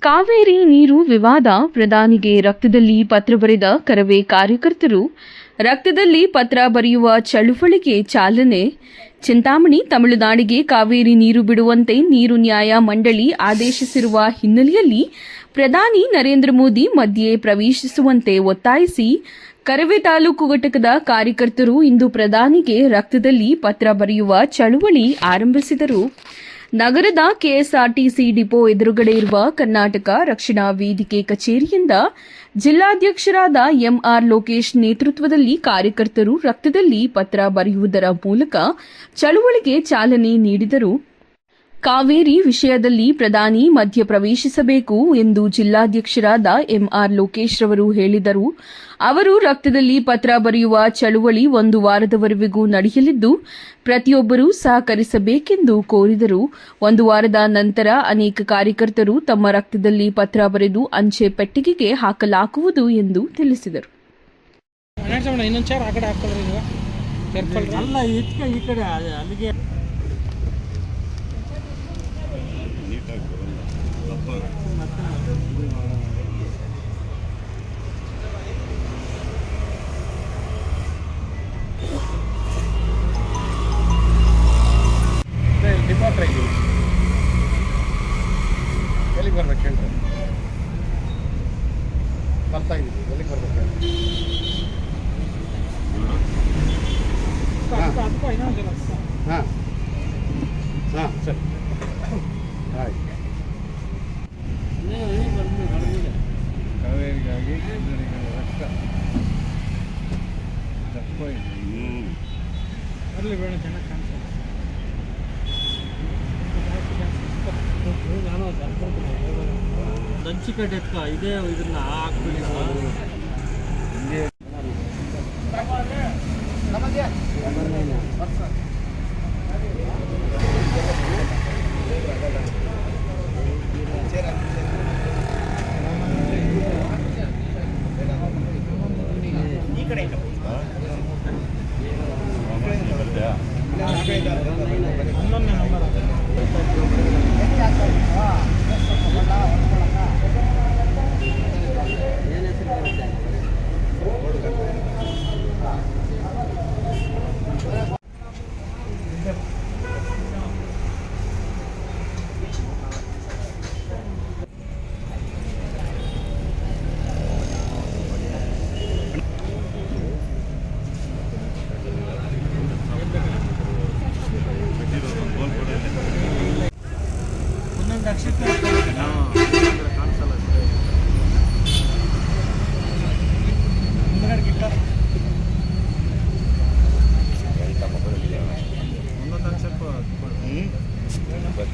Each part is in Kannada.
ಕಾವೇರಿ ನೀರು ವಿವಾದ, ಪ್ರಧಾನಿಗೆ ರಕ್ತದಲ್ಲಿ ಪತ್ರ ಬರೆದ ಕರವೇ ಕಾರ್ಯಕರ್ತರು. ರಕ್ತದಲ್ಲಿ ಪತ್ರ ಬರೆಯುವ ಚಳುವಳಿಗೆ ಚಾಲನೆ. ಚಿಂತಾಮಣಿ, ತಮಿಳುನಾಡಿಗೆ ಕಾವೇರಿ ನೀರು ಬಿಡುವಂತೆ ನೀರು ನ್ಯಾಯ ಮಂಡಳಿ ಆದೇಶಿಸಿರುವ ಹಿನ್ನೆಲೆಯಲ್ಲಿ ಪ್ರಧಾನಿ ನರೇಂದ್ರ ಮೋದಿ ಮಧ್ಯೆ ಪ್ರವೇಶಿಸುವಂತೆ ಒತ್ತಾಯಿಸಿ, ಕರವೇ ತಾಲೂಕು ಘಟಕದ ಕಾರ್ಯಕರ್ತರು ಇಂದು ಪ್ರಧಾನಿಗೆ ರಕ್ತದಲ್ಲಿ ಪತ್ರ ಬರೆಯುವ ಚಳುವಳಿ ಆರಂಭಿಸಿದರು. ನಗರದ ಕೆಎಸ್ಆರ್ಟಿಸಿ ಡಿಪೋ ಎದುರುಗಡೆ ಇರುವ ಕರ್ನಾಟಕ ರಕ್ಷಣಾ ವೇದಿಕೆ ಕಚೇರಿಯಿಂದ ಜಿಲ್ಲಾಧ್ಯಕ್ಷರಾದ ಎಂಆರ್ ಲೋಕೇಶ್ ನೇತೃತ್ವದಲ್ಲಿ ಕಾರ್ಯಕರ್ತರು ರಕ್ತದಲ್ಲಿ ಪತ್ರ ಬರೆಯುವುದರ ಮೂಲಕ ಚಳುವಳಿಗೆ ಚಾಲನೆ ನೀಡಿದರು. ಕಾವೇರಿ ವಿಷಯದಲ್ಲಿ ಪ್ರಧಾನಿ ಮಧ್ಯ ಪ್ರವೇಶಿಸಬೇಕು ಎಂದು ಜಿಲ್ಲಾಧ್ಯಕ್ಷರಾದ ಎಂಆರ್ ಲೋಕೇಶ್ ರವರು ಹೇಳಿದರು. ಅವರು ರಕ್ತದಲ್ಲಿ ಪತ್ರ ಬರೆಯುವ ಚಳುವಳಿ ಒಂದು ವಾರದವರೆಗೂ ನಡೆಯಲಿದ್ದು ಪ್ರತಿಯೊಬ್ಬರೂ ಸಹಕರಿಸಬೇಕೆಂದು ಕೋರಿದರು. ಒಂದು ವಾರದ ನಂತರ ಅನೇಕ ಕಾರ್ಯಕರ್ತರು ತಮ್ಮ ರಕ್ತದಲ್ಲಿ ಪತ್ರ ಬರೆದು ಅಂಚೆ ಪೆಟ್ಟಿಗೆಗೆ ಹಾಕಲಾಗುವುದು ಎಂದು ತಿಳಿಸಿದರು. ಅಲ್ಲ ಈ ಕಡೆ ಅಲ್ಲಿಗೆ ಎಲ್ಲಿಗೆ ಬರ್ಬೇಕು ಹೇಳ್ರಿ ಬರ್ತಾ ಇದ್ದೀವಿ ಎಲ್ಲಿಗೆ ಬರ್ಬೇಕು ಹೇಳಿ ಹಾಂ. ಹಾಂ. ಸರಿ. ಕಾವೇರಿಗಾಗಿ ರಕ್ತ ದಪ್ಪ ಇದೆ ಅಲ್ಲಿ ಬೇಡ ಚೆನ್ನಾಗಿ ಕಾಣಿಸ್ತದೆ ನಾನು ದಂಚಿ ಕಡೆ ಎತ್ಕ ಇದೇ ಇದನ್ನ ಹಾಕ್ಬಿಡಿ ನಂಬರ್ ಒಂದೊಂದು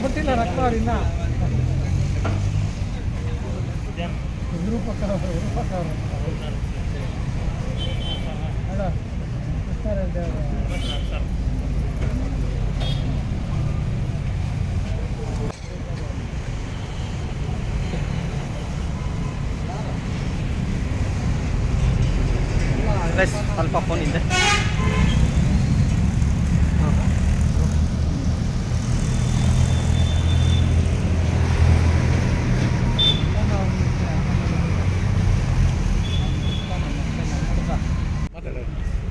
ಕೊಟ್ಟಿಲ್ಲ ರಕ್ತ ಅವ್ರಿನ್ನ ರೂಪಕ್ಕರ ರೂಪಕ್ಕರ ಅಲ್ಲ ಸ್ವಲ್ಪ ಫೋನ್ ಇದೆ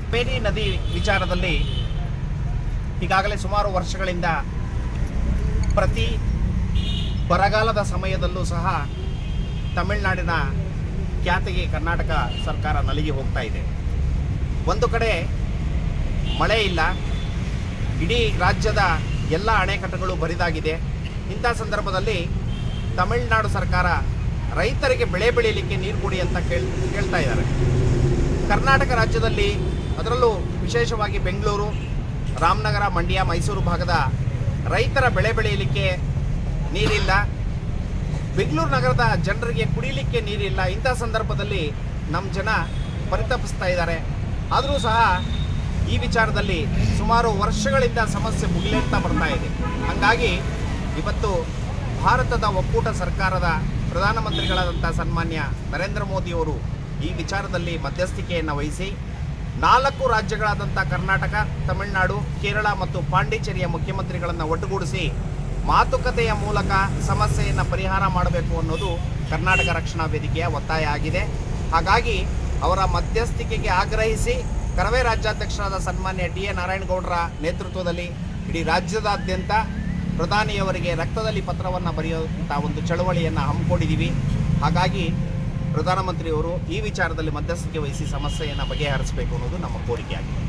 ಕಾವೇರಿ ನದಿ ವಿಚಾರದಲ್ಲಿ ಈಗಾಗಲೇ ಸುಮಾರು ವರ್ಷಗಳಿಂದ ಪ್ರತಿ ಬರಗಾಲದ ಸಮಯದಲ್ಲೂ ಸಹ ತಮಿಳುನಾಡಿನ ಖ್ಯಾತಿಗೆ ಕರ್ನಾಟಕ ಸರ್ಕಾರ ನಲಿಗೆ ಹೋಗ್ತಾ ಇದೆ. ಒಂದು ಕಡೆ ಮಳೆ ಇಲ್ಲ. ಇಡೀ ರಾಜ್ಯದ ಎಲ್ಲ ಅಣೆಕಟ್ಟುಗಳು ಬರಿದಾಗಿದೆ. ಇಂಥ ಸಂದರ್ಭದಲ್ಲಿ ತಮಿಳುನಾಡು ಸರ್ಕಾರ ರೈತರಿಗೆ ಬೆಳೆ ಬೆಳೀಲಿಕ್ಕೆ ನೀರು ಕೊಡಿ ಅಂತ ಕೇಳ್, ಕೇಳ್ತಾ ಇದ್ದಾರೆ. ಕರ್ನಾಟಕ ರಾಜ್ಯದಲ್ಲಿ ಅದರಲ್ಲೂ ವಿಶೇಷವಾಗಿ ಬೆಂಗಳೂರು, ರಾಮನಗರ, ಮಂಡ್ಯ, ಮೈಸೂರು ಭಾಗದ ರೈತರ ಬೆಳೆ ಬೆಳೆಯಲಿಕ್ಕೆ ನೀರಿಲ್ಲ. ಬೆಂಗಳೂರು ನಗರದ ಜನರಿಗೆ ಕುಡಿಯಲಿಕ್ಕೆ ನೀರಿಲ್ಲ. ಇಂಥ ಸಂದರ್ಭದಲ್ಲಿ ನಮ್ಮ ಜನ ಪರಿತಪಿಸ್ತಾ ಇದ್ದಾರೆ. ಆದರೂ ಸಹ ಈ ವಿಚಾರದಲ್ಲಿ ಸುಮಾರು ವರ್ಷಗಳಿಂದ ಸಮಸ್ಯೆ ಮುಗಿಲೇಳ್ತಾ ಬರ್ತಾ ಇದೆ. ಹಾಗಾಗಿ ಇವತ್ತು ಭಾರತದ ಒಕ್ಕೂಟ ಸರ್ಕಾರದ ಪ್ರಧಾನಮಂತ್ರಿಗಳಾದಂಥ ಸನ್ಮಾನ್ಯ ನರೇಂದ್ರ ಮೋದಿಯವರು ಈ ವಿಚಾರದಲ್ಲಿ ಮಧ್ಯಸ್ಥಿಕೆಯನ್ನು ವಹಿಸಿ ನಾಲ್ಕು ರಾಜ್ಯಗಳಾದಂಥ ಕರ್ನಾಟಕ, ತಮಿಳುನಾಡು, ಕೇರಳ ಮತ್ತು ಪಾಂಡಿಚೇರಿಯ ಮುಖ್ಯಮಂತ್ರಿಗಳನ್ನು ಒಟ್ಟುಗೂಡಿಸಿ ಮಾತುಕತೆಯ ಮೂಲಕ ಸಮಸ್ಯೆಯನ್ನು ಪರಿಹಾರ ಮಾಡಬೇಕು ಅನ್ನೋದು ಕರ್ನಾಟಕ ರಕ್ಷಣಾ ವೇದಿಕೆಯ ಒತ್ತಾಯ ಆಗಿದೆ. ಹಾಗಾಗಿ ಅವರ ಮಧ್ಯಸ್ಥಿಕೆಗೆ ಆಗ್ರಹಿಸಿ ಕರವೇ ರಾಜ್ಯಾಧ್ಯಕ್ಷರಾದ ಸನ್ಮಾನ್ಯ ಡಿ ಎ ನಾರಾಯಣಗೌಡರ ನೇತೃತ್ವದಲ್ಲಿ ಇಡೀ ರಾಜ್ಯದಾದ್ಯಂತ ಪ್ರಧಾನಿಯವರಿಗೆ ರಕ್ತದಲ್ಲಿ ಪತ್ರವನ್ನು ಬರೆಯುವಂಥ ಒಂದು ಚಳುವಳಿಯನ್ನು ಹಮ್ಮಿಕೊಂಡಿದ್ದೀವಿ ಹಾಗಾಗಿ ಪ್ರಧಾನಮಂತ್ರಿಯವರು ಈ ವಿಚಾರದಲ್ಲಿ ಮಧ್ಯಸ್ಥಿಕೆ ವಹಿಸಿ ಸಮಸ್ಯೆಯನ್ನು ಬಗೆಹರಿಸಬೇಕು ಅನ್ನೋದು ನಮ್ಮ ಕೋರಿಕೆಯಾಗಿದೆ.